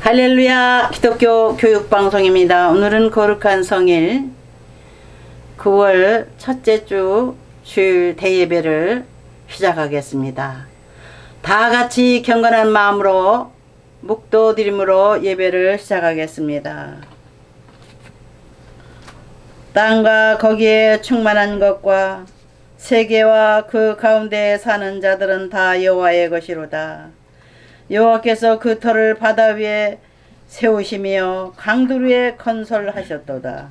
할렐루야 기독교 교육방송입니다. 오늘은 거룩한 성일 9월 첫째 주 주일 대예배를 시작하겠습니다. 다 같이 경건한 마음으로 묵도 드림으로 예배를 시작하겠습니다. 땅과 거기에 충만한 것과 세계와 그 가운데 사는 자들은 다 여호와의 것이로다. 여호와께서 그 터를 바다 위에 세우시며 강들 위에 건설하셨도다.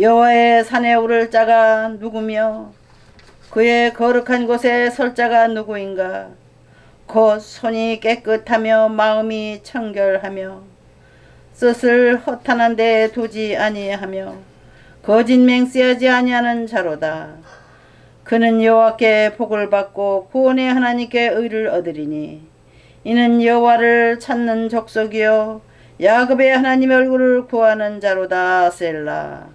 여호와의 산에 오를 자가 누구며 그의 거룩한 곳에 설 자가 누구인가? 곧 손이 깨끗하며 마음이 청결하며 뜻을 허탄한 데 두지 아니하며 거짓 맹세하지 아니하는 자로다. 그는 여호와께 복을 받고 구원의 하나님께 의를 얻으리니 이는 여호와를 찾는 족속이요. 야곱의 하나님의 얼굴을 구하는 자로다 셀라.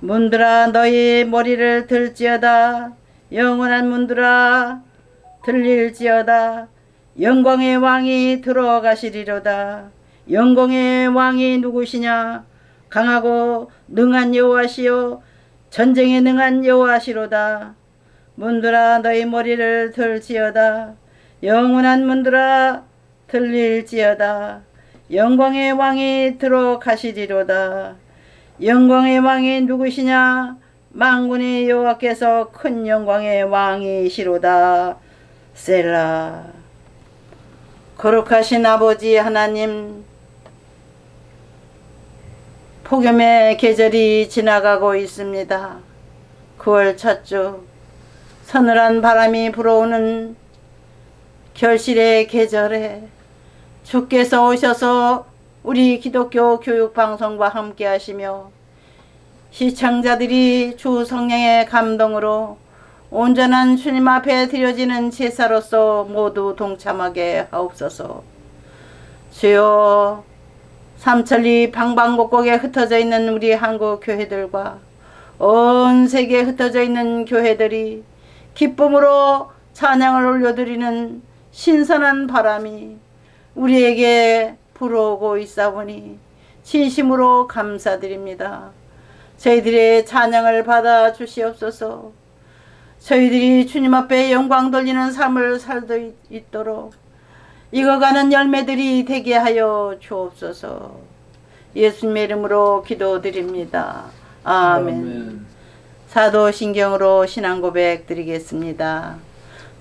문들아 너희 머리를 들지어다. 영원한 문들아 들릴지어다. 영광의 왕이 들어가시리로다. 영광의 왕이 누구시냐? 강하고 능한 여호와시요. 전쟁에 능한 여호와시로다. 문들아 너희 머리를 들지어다 영원한 문들아 들릴지어다. 영광의 왕이 들어가시리로다. 영광의 왕이 누구시냐? 망군의 여호와께서 큰 영광의 왕이시로다. 셀라. 거룩하신 아버지 하나님 폭염의 계절이 지나가고 있습니다. 9월 첫 주 서늘한 바람이 불어오는 결실의 계절에 주께서 오셔서 우리 기독교 교육방송과 함께 하시며 시청자들이 주 성령의 감동으로 온전한 주님 앞에 드려지는 제사로서 모두 동참하게 하옵소서. 주여 삼천리 방방곡곡에 흩어져 있는 우리 한국 교회들과 온 세계에 흩어져 있는 교회들이 기쁨으로 찬양을 올려드리는 신선한 바람이 우리에게 불어오고 있사오니 진심으로 감사드립니다. 저희들의 찬양을 받아 주시옵소서. 저희들이 주님 앞에 영광 돌리는 삶을 살도 있도록 익어가는 열매들이 되게 하여 주옵소서. 예수님의 이름으로 기도드립니다. 아멘. 사도신경으로 신앙 고백 드리겠습니다.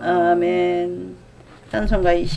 아멘. 찬송가 20